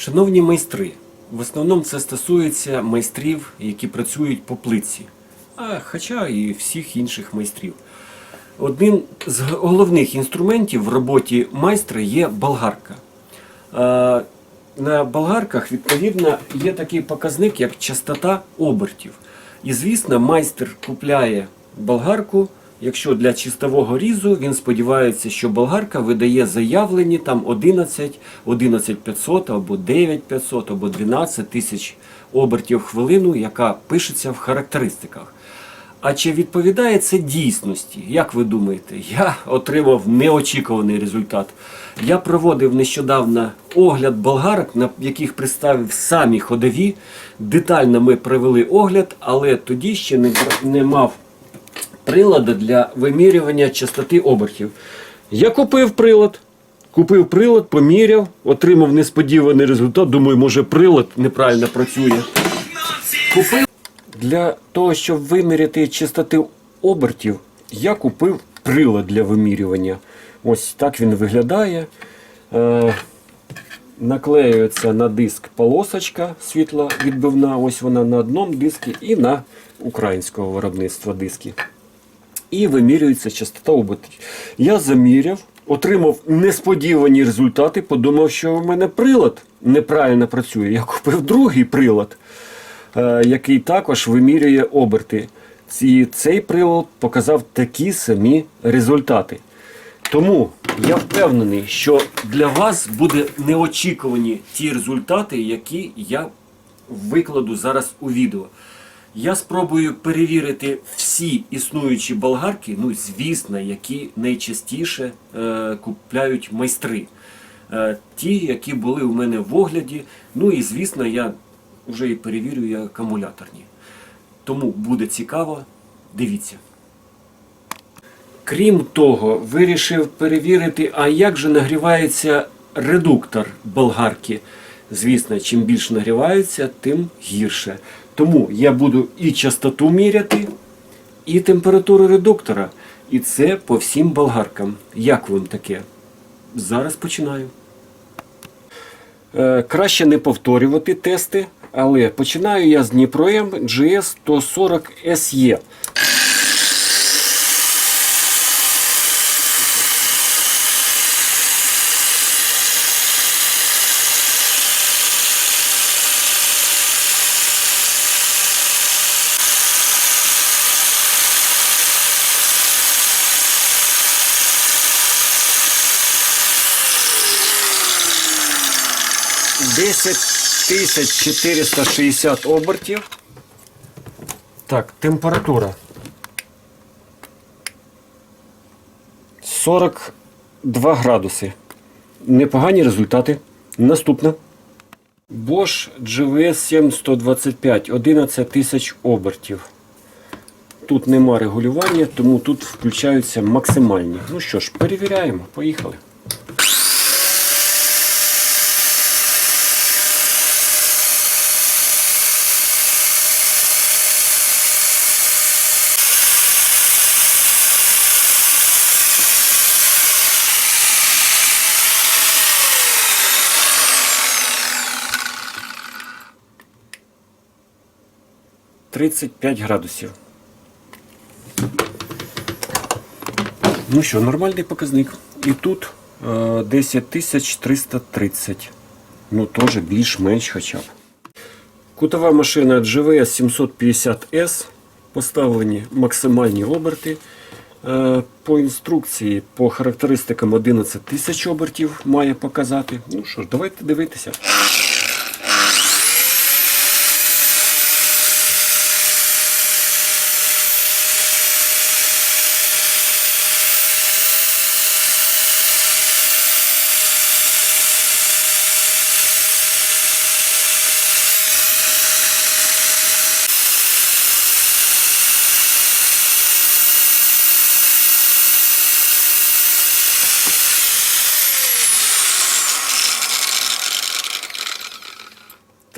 Шановні майстри, в основному це стосується майстрів, які працюють по плитці, а хоча і всіх інших майстрів. Одним з головних інструментів в роботі майстра є болгарка. На болгарках, відповідно, є такий показник, як частота обертів. І, звісно, майстер купляє болгарку. Якщо для чистового різу він сподівається, що болгарка видає заявлені там 11, 11500 або 9500 або 12 тисяч обертів хвилину, яка пишеться в характеристиках. А чи відповідає це дійсності? Як ви думаєте? Я отримав неочікуваний результат. Я проводив нещодавно огляд болгарок, на яких представив самі ходові. Детально ми провели огляд, але тоді ще не, не мав приладу для вимірювання частоти обертів. Я купив прилад. Купив прилад, поміряв, отримав несподіваний результат. Думаю, може прилад неправильно працює. Купив для того, щоб виміряти частоти обертів, я купив прилад для вимірювання. Ось так він виглядає. Е, наклеюється на диск полосочка світловідбивна. Ось вона на одному диску і на українського виробництва диски. І вимірюється частота обертів. Я заміряв, отримав несподівані результати, подумав, що в мене прилад неправильно працює. Я купив другий прилад е, який також вимірює оберти. І цей прилад показав такі самі результати. Тому я впевнений, що для вас буде неочікувані ті результати, які я викладу зараз у відео. Я спробую перевірити всі існуючі болгарки, ну звісно, які найчастіше е, купляють майстри. Е, ті, які були у мене в огляді. Ну і звісно, я вже і перевірю акумуляторні. Тому буде цікаво, дивіться. Крім того, вирішив перевірити, а як же нагрівається редуктор болгарки. Звісно, чим більше нагрівається, тим гірше. Тому я буду і частоту міряти, і температуру редуктора. І це по всім болгаркам. Як вам таке? Зараз починаю. Е, краще не повторювати тести, але починаю я з Дніпро GS 140 SE. Десять тисяч 460 обертів. Так, температура. 42 градуси. Непогані результати. Наступне. Bosch GVS 7125, 11 тисяч обертів. Тут нема регулювання, тому тут включаються максимальні. Ну що ж, перевіряємо. Поїхали. Тридцять п'ять градусів. Ну що, нормальний показник. І тут е, 10330. Ну, теж більш-менш хоча б. Кутова машина GVS 750S. Поставлені максимальні оберти. Е, По інструкції, по характеристикам 11 тисяч обертів має показати. Ну що ж, давайте дивитися.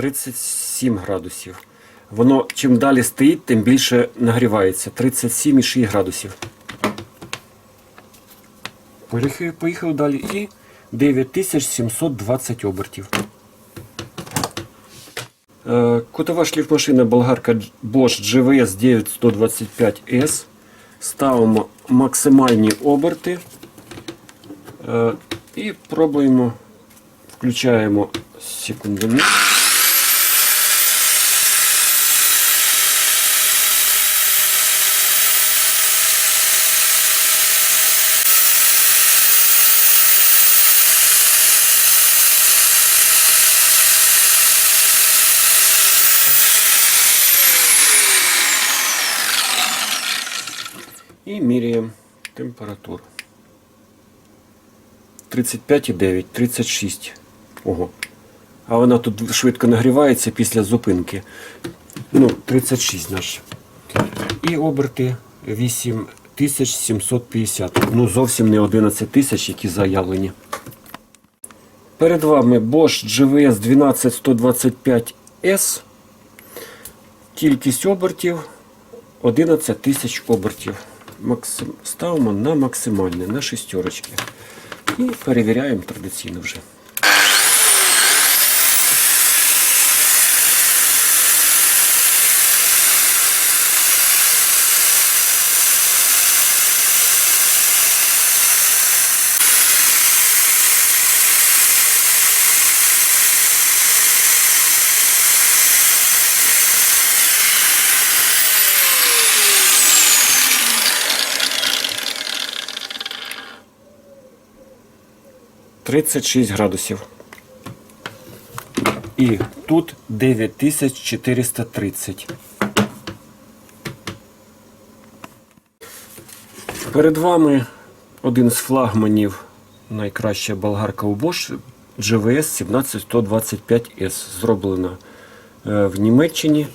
Тридцять сім градусів. Воно чим далі стоїть, тим більше нагрівається. 37,6 градусів. Поїхали далі. І 9720 обертів. Е, Кутова шліфмашина болгарка Bosch GVS 9125S. Ставимо максимальні оберти е, і пробуємо, включаємо секундомір. І міряємо температуру. 35,9, 36. Ого. А вона тут швидко нагрівається після зупинки. Ну, 36 наш. І оберти 8750. Ну, зовсім не 11 тисяч, які заявлені. Перед вами Bosch GVS 12125S. Кількість обертів 11 тисяч обертів. Ставимо на максимальне, на шістерочки. І перевіряємо традиційно вже. – 36 градусів. І тут 9430. Перед вами один з флагманів, найкраща болгарка у Bosch GVS 17125S. Зроблена е, в Німеччині.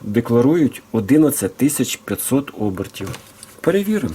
Декларують 11500 обертів. Перевіримо.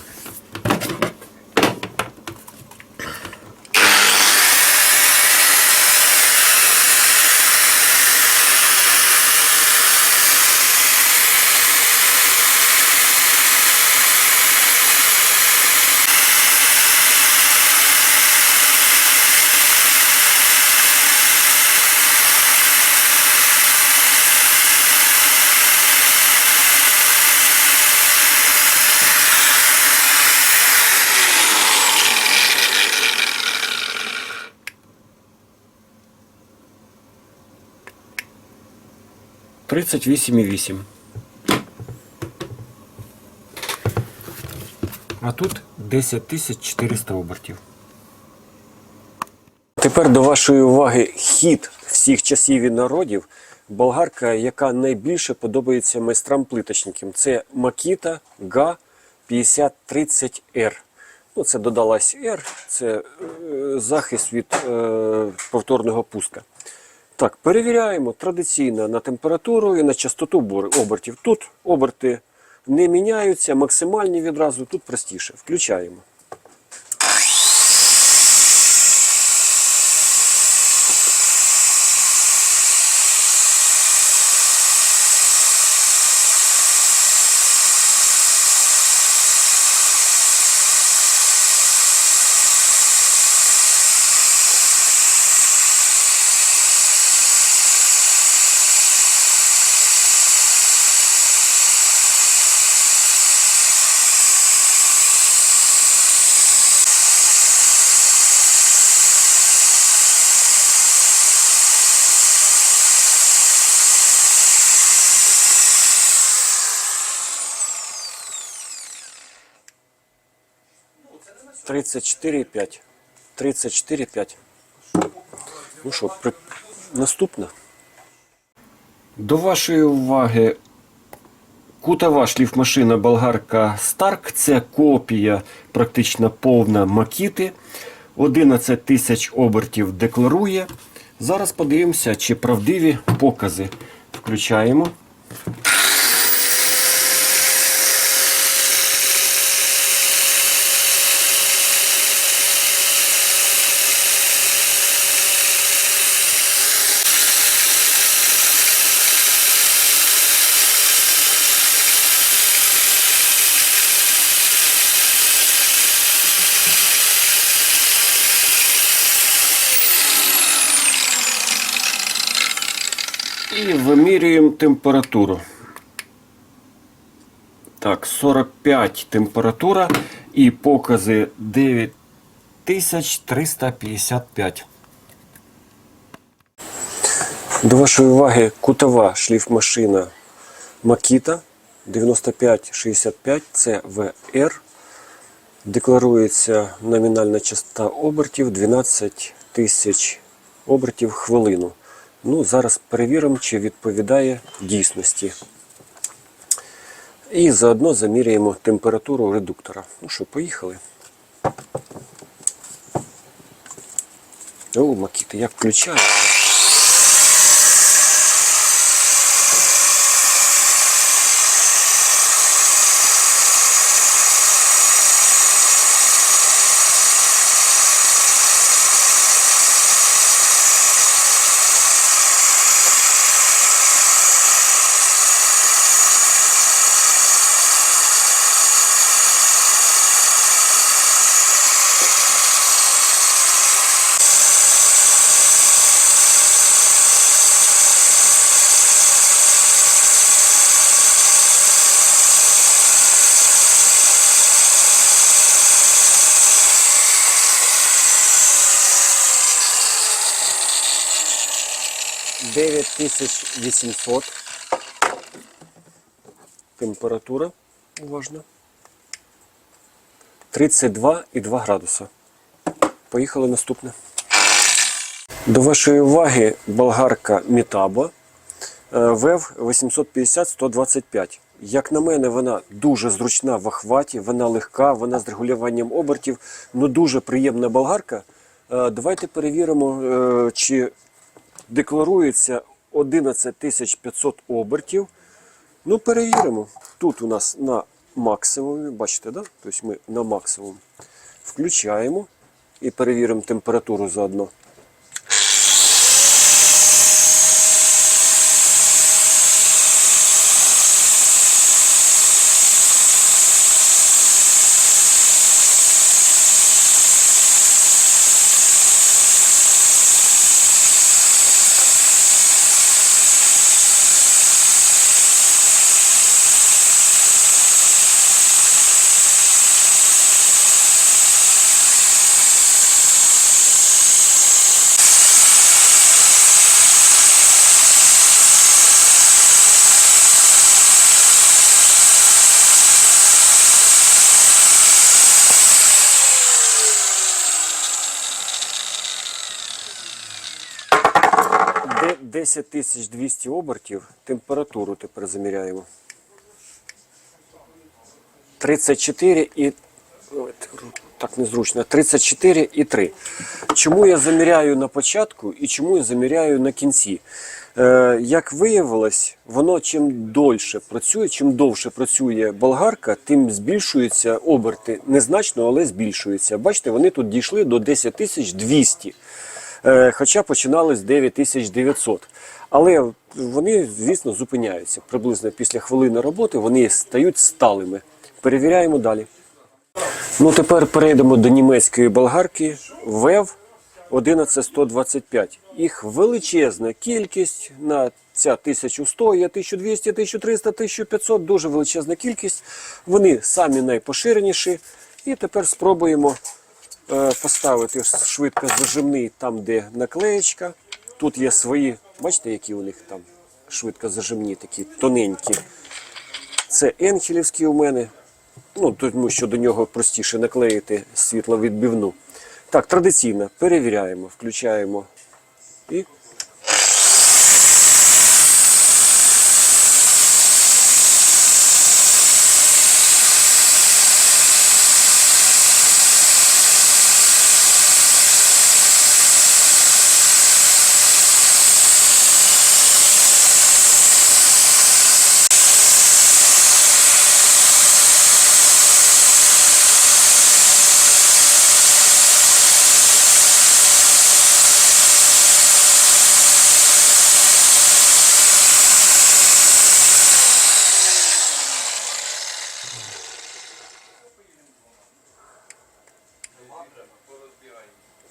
Тридцять вісім і вісім. А тут 10 тисяч 400 обертів. Тепер до вашої уваги хід всіх часів і народів. Болгарка, яка найбільше подобається майстрам-плиточникам. Це Makita GA 5030R. Ну, це додалась R, це е, захист від е, повторного пуска. Так, перевіряємо традиційно на температуру і на частоту обертів. Тут оберти не міняються, максимальні відразу, тут простіше. Включаємо. Тридцять чотири і п'ять. Тридцять чотири і п'ять. Ну що, при... наступна. До вашої уваги кутова шліфмашина болгарка Stark. Це копія, практично повна макіти. 11 тисяч обертів декларує. Зараз подивимося, чи правдиві покази. Включаємо. Вимірюємо температуру. Так, 45 температура і покази 9355. До вашої уваги кутова шліфмашина Makita 9565 це VR. Декларується номінальна частота обертів 12 тисяч обертів хвилину. Ну, зараз перевіримо, чи відповідає дійсності. І заодно заміряємо температуру редуктора. Ну що, поїхали. О, Макіта, як включається. Дев'ять тисяч вісімсот. Температура уважно. 32,2 градуса. Поїхали наступне. До вашої уваги болгарка Мітаба е, ВЕВ 850-125. Як на мене, вона дуже зручна в охваті, вона легка, вона з регулюванням обертів, ну дуже приємна болгарка. Е, Давайте перевіримо, е, чи декларується 11500 обертів. Ну, перевіримо. Тут у нас на максимумі, бачите, да? Тобто ми на максимум включаємо і перевіримо температуру заодно. 10200 обертів, температуру тепер заміряємо. 34 і. Так незручно. 34 і 3. Чому я заміряю на початку і чому я заміряю на кінці? Е, як виявилось, воно чим дольше працює, чим довше працює болгарка, тим збільшуються оберти. Незначно, але збільшуються. Бачите, вони тут дійшли до 10200. Е, хоча починали з 9900. Але вони, звісно, зупиняються. Приблизно після хвилини роботи вони стають сталими. Перевіряємо далі. Ну, тепер перейдемо до німецької болгарки ВЕВ 11125. Їх величезна кількість на ця 1100, є 1200, 1300, 1500, дуже величезна кількість. Вони самі найпоширеніші. І тепер спробуємо е, швидко зажимний там, де наклеєчка. Тут є свої, бачите, які у них там швидко зажимні, такі тоненькі. Це енхелівський у мене. Ну, тому що до нього простіше наклеїти світловідбивну. Так, традиційно перевіряємо, включаємо і. –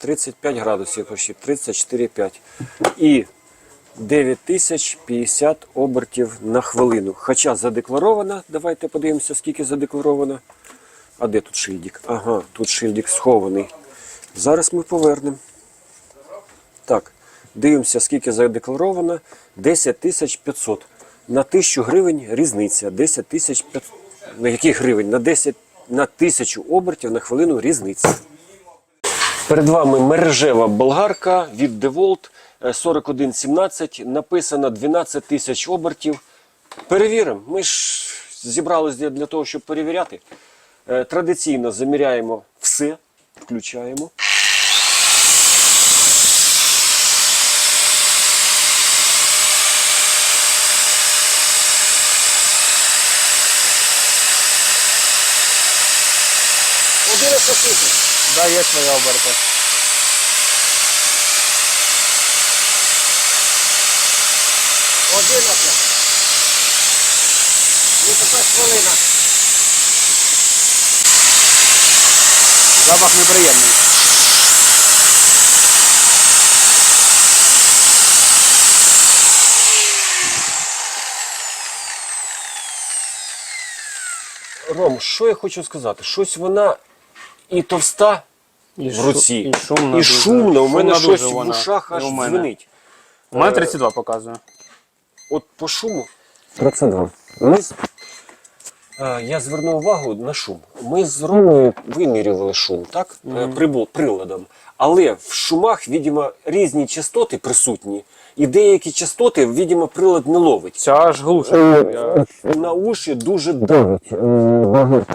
35 градусів почти, 34,5. І 9050 обертів на хвилину. Хоча задекларовано, давайте подивимося, скільки задекларовано. А де тут шильдик? Ага, тут шильдик схований. Зараз ми повернемо. Так, дивимося, скільки задекларовано. 10 500. На 1000 гривень різниця. 10 тисяч 500. На яких гривень? На 10 на 1000 обертів на хвилину різниця. Перед вами мережева болгарка від DeWalt е, 4117. Написано 12 тисяч обертів. Перевіримо. Ми ж зібралися для- для того, щоб перевіряти. Е, Традиційно заміряємо все, включаємо. є свої оберти. Одинадцять. Ну тепер хвилина. Запах неприємний. Ром, що я хочу сказати? Щось вона і товста І в руці, і шумно і шумно. У мене Шумно щось в ушах аж дзвенить. У мене 32 показує. От по шуму. 32. Ми. Е, я звернув увагу на шум. Ми з Ромою вимірювали шум, так? Е, прибу- приладом. Але в шумах, видимо, різні частоти присутні, і деякі частоти, видимо, прилад не ловить. Ця аж глуша Я- На уші дуже давить.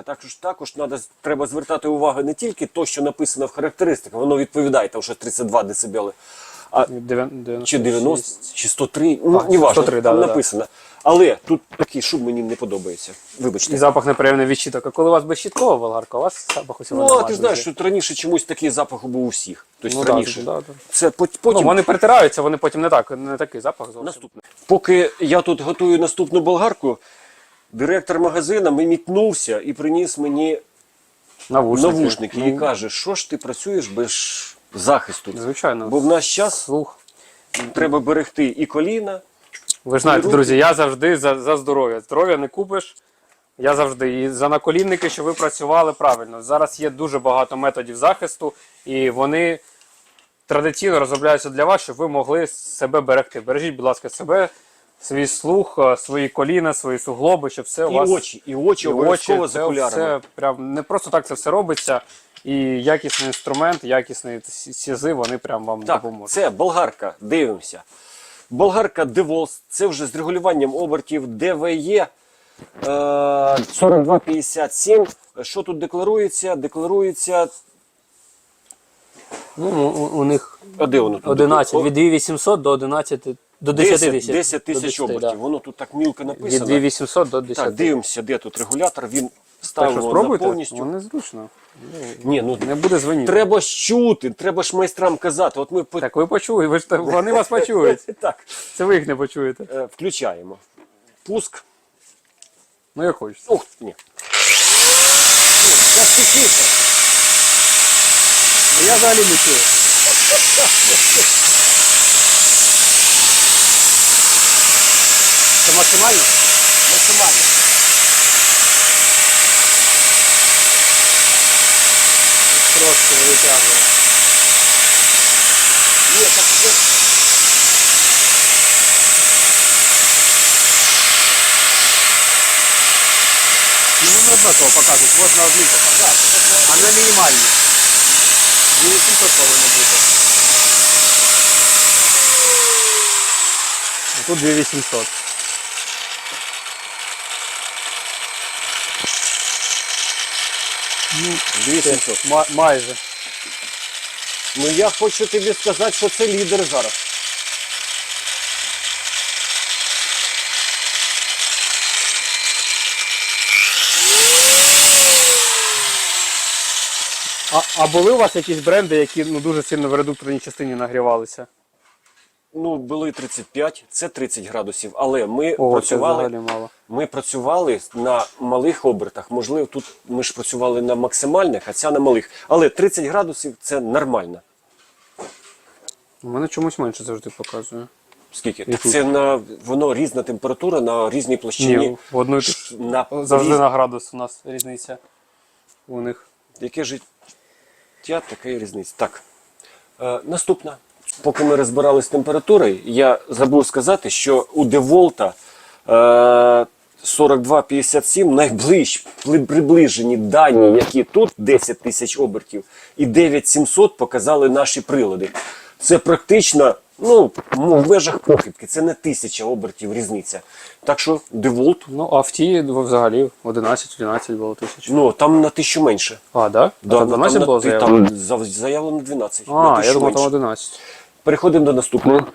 Також також надо, треба звертати увагу не тільки то, що написано в характеристиках, воно відповідає там що 32 дБ, а 90, чи 90, чи 103, ну, А, не важно, 103, там да, да, написано. Але тут такий шум мені не подобається. Вибачте. І запах неприємний від щіток. А коли у вас безщіткова болгарка, у вас запах усього Ну, а ти знаєш, що раніше чомусь такий запах був у всіх. Тобто Ну, да, раніше. да, да. Це пот- Ну, потім вони притираються, вони потім не так, не такий запах зовсім. Наступне. Поки я тут готую наступну болгарку, директор магазина мітнувся і приніс мені Навушники. навушники Ну, і каже, що ж ти працюєш без захисту. Звичайно. Бо в наш час Слух. треба берегти і коліна. Ви ж знаєте, друзі, я завжди за, за здоров'я. Здоров'я не купиш. Я завжди і за наколінники, що ви працювали правильно. Зараз є дуже багато методів захисту, і вони традиційно розробляються для вас, щоб ви могли себе берегти. Бережіть, будь ласка, себе, свій слух, е, свої коліна, свої суглоби, щоб все у І вас очі, і очі і обов'язково з окулярами. все прям не просто так це все робиться. І якісний інструмент, якісний сізи, вони прям вам Так, допоможуть. це болгарка, дивимося. Болгарка DeVols, це вже з регулюванням обертів DVE е, 4257. Що тут декларується? Декларується. Ну, у, у них А де воно тут? 11, від 2800 до 11, до 10 10, тисяч. 10 До тисяч 10, обертів. да. Воно тут так мілко Від написано. 2800 до 10. Так, дивимося, де тут регулятор. Він Так ставимо на повністю. воно зручно. Ні, ну Не буде дзвонити. треба ж чути, треба ж майстрам казати. От ми по... Так ви почули, ви ж та- вони вас почують. так Це ви їх не почуєте. е, включаємо. Пуск. Ну як хочете. Ух, ні. Зараз тихіше. Я взагалі не чую. Це максимально? Максимально. Трошки витягує. Ні, так це... Ну, вони однаково показують, можна одним показати. А не мінімальні. Ну, і тут повинно бути. А тут 2800. Ну, 2700. ма- майже. Ну я хочу тобі сказати, що це лідер зараз. А, а були у вас якісь бренди, які ну, дуже сильно в редукторній частині нагрівалися? Ну, були 35, це 30 градусів, але ми О, працювали. взагалі мало. Ми працювали на малих обертах. Можливо, тут ми ж працювали на максимальних, а ця на малих. Але 30 градусів це нормально. У мене чомусь менше завжди показує. Скільки? Так це на воно різна температура на різній площині. Ні, в одну Ш- на Завжди різ- на градус у нас різниця. У них. Яке життя, така і різниця. Так. Е, наступна. Поки ми розбирали з температурою, я забув сказати, що у Деволта е, 4257 найближчі приближені дані, які тут 10 тисяч обертів, і 9700 показали наші прилади. Це практично ну, в межах похибки, це не тисяча обертів різниця. Так що Деволт, Ну, а в ті взагалі 11-12 було тисяч. ну там на тисячу менше. А, да? Да, там ну, 12 там, було заявлено? Там заявлено 12. на А, я думав, там 11. Переходимо до наступного.